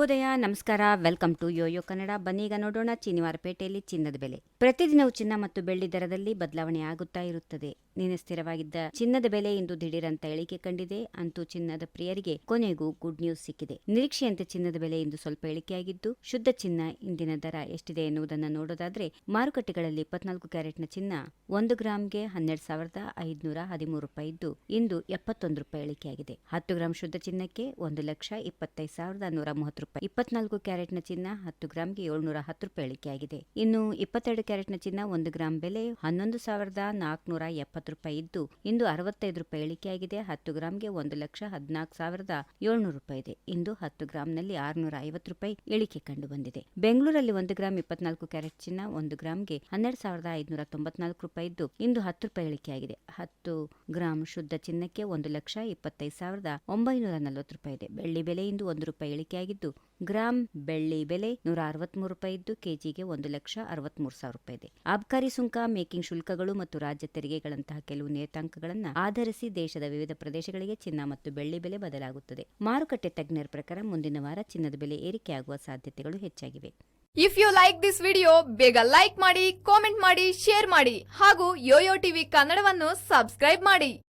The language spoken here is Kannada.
ಶುಭೋದಯ, ನಮಸ್ಕಾರ, ವೆಲ್ಕಮ್ ಟು ಯೋಯೋ ಕನ್ನಡ. ಬನ್ನೀಗ ನೋಡೋಣ, ಚಿನಿವಾರಪೇಟೆಯಲ್ಲಿ ಚಿನ್ನದ ಬೆಲೆ. ಪ್ರತಿದಿನವೂ ಚಿನ್ನ ಮತ್ತು ಬೆಳ್ಳಿ ದರದಲ್ಲಿ ಬದಲಾವಣೆ ಆಗುತ್ತಾ ಇರುತ್ತದೆ. ನಿನ್ನೆ ಸ್ಥಿರವಾಗಿದ್ದ ಚಿನ್ನದ ಬೆಲೆ ಇಂದು ದಿಢೀರಂತ ಇಳಿಕೆ ಕಂಡಿದೆ. ಅಂತೂ ಚಿನ್ನದ ಪ್ರಿಯರಿಗೆ ಕೊನೆಗೂ ಗುಡ್ ನ್ಯೂಸ್ ಸಿಕ್ಕಿದೆ. ನಿರೀಕ್ಷೆಯಂತೆ ಚಿನ್ನದ ಬೆಲೆ ಇಂದು ಸ್ವಲ್ಪ ಇಳಿಕೆಯಾಗಿದ್ದು, ಶುದ್ಧ ಚಿನ್ನ ಇಂದಿನ ದರ ಎಷ್ಟಿದೆ ಎನ್ನುವುದನ್ನು ನೋಡೋದಾದ್ರೆ ಮಾರುಕಟ್ಟೆಗಳಲ್ಲಿ ಇಪ್ಪತ್ನಾಲ್ಕು ಕ್ಯಾರೆಟ್ನ ಚಿನ್ನ ಒಂದು ಗ್ರಾಂಗೆ ಹನ್ನೆರಡು ಸಾವಿರದ ಐದುನೂರ ಹದಿಮೂರು ರೂಪಾಯಿ ಇದ್ದು, ಇಂದು ಎಪ್ಪತ್ತೊಂದು ರೂಪಾಯಿ ಇಳಿಕೆಯಾಗಿದೆ. ಹತ್ತು ಗ್ರಾಂ ಶುದ್ಧ ಚಿನ್ನಕ್ಕೆ ಒಂದು ಲಕ್ಷ ಇಪ್ಪತ್ತೈದು ಸಾವಿರದ ನೂರ ಮೂವತ್ತು ರೂಪಾಯಿ. ಇಪ್ಪತ್ನಾಲ್ಕು ಕ್ಯಾರೆಟ್ನ ಚಿನ್ನ ಹತ್ತು ಗ್ರಾಂಗೆ ಏಳ್ನೂರ ಹತ್ತು ರೂಪಾಯಿ ಇಳಿಕೆಯಾಗಿದೆ. ಇನ್ನು ಇಪ್ಪತ್ತೆರಡು ಕ್ಯಾರೆಟ್ನ ಚಿನ್ನ ಒಂದು ಗ್ರಾಂ ಬೆಲೆ ಹನ್ನೊಂದು ಸಾವಿರದ ನಾಲ್ಕುನೂರ ಎಪ್ಪತ್ತು ರೂಪಾಯಿ ಇದ್ದು ಇಂದು ಅರವತ್ತೈದು ರೂಪಾಯಿ ಇಳಿಕೆಯಾಗಿದೆ. ಹತ್ತು ಗ್ರಾಂಗೆ ಒಂದು ಲಕ್ಷ ಹದಿನಾಲ್ಕು ಸಾವಿರದ ಏಳ್ನೂರು ರೂಪಾಯಿ ಇದೆ. ಇಂದು ಹತ್ತು ಗ್ರಾಂನಲ್ಲಿ ಆರುನೂರ ಐವತ್ತು ರೂಪಾಯಿ ಇಳಿಕೆ ಕಂಡು ಬಂದಿದೆ. ಬೆಂಗಳೂರಲ್ಲಿ ಒಂದು ಗ್ರಾಂ ಇಪ್ಪತ್ನಾಲ್ಕು ಕ್ಯಾರೆಟ್ ಚಿನ್ನ, ಒಂದು ಗ್ರಾಂಗೆ ಹನ್ನೆರಡು ಸಾವಿರದ ಐದುನೂರ ತೊಂಬತ್ನಾಲ್ಕು ರೂಪಾಯಿ ಇದ್ದು ಇಂದು ಹತ್ತು ರೂಪಾಯಿ ಇಳಿಕೆಯಾಗಿದೆ. ಹತ್ತು ಗ್ರಾಂ ಶುದ್ಧ ಚಿನ್ನಕ್ಕೆ ಒಂದು ಲಕ್ಷ ಇಪ್ಪತ್ತೈದು ಸಾವಿರದ ಒಂಬೈನೂರ ನಲವತ್ತು ರೂಪಾಯಿ ಇದೆ. ಬೆಳ್ಳಿ ಬೆಲೆ ಇಂದು ಒಂದು ರೂಪಾಯಿ ಇಳಿಕೆಯಾಗಿದ್ದು ಗ್ರಾಂ ಬೆಳ್ಳಿ ಬೆಲೆ ನೂರ ಅರವತ್ಮೂರು ರೂಪಾಯಿ ಇದ್ದು ಕೆಜಿಗೆ ಒಂದು ಲಕ್ಷ ಅರವತ್ಮೂರು ಸಾವಿರ ರೂಪಾಯಿ ಇದೆ. ಆಬ್ಕಾರಿ ಸುಂಕ, ಮೇಕಿಂಗ್ ಶುಲ್ಕಗಳು ಮತ್ತು ರಾಜ್ಯ ತೆರಿಗೆಗಳಂತಹ ಕೆಲವು ನಿಯತಾಂಕಗಳನ್ನು ಆಧರಿಸಿ ದೇಶದ ವಿವಿಧ ಪ್ರದೇಶಗಳಿಗೆ ಚಿನ್ನ ಮತ್ತು ಬೆಳ್ಳಿ ಬೆಲೆ ಬದಲಾಗುತ್ತದೆ. ಮಾರುಕಟ್ಟೆ ತಜ್ಞರ ಪ್ರಕಾರ ಮುಂದಿನ ವಾರ ಚಿನ್ನದ ಬೆಲೆ ಏರಿಕೆಯಾಗುವ ಸಾಧ್ಯತೆಗಳು ಹೆಚ್ಚಾಗಿವೆ. If you like this video ಬೇಗ ಲೈಕ್ ಮಾಡಿ ಕಾಮೆಂಟ್ ಮಾಡಿ ಶೇರ್ ಮಾಡಿ ಹಾಗೂ ಯೋಯೋ ಟಿವಿ ಕನ್ನಡವನ್ನು ಸಬ್ಸ್ಕ್ರೈಬ್ ಮಾಡಿ.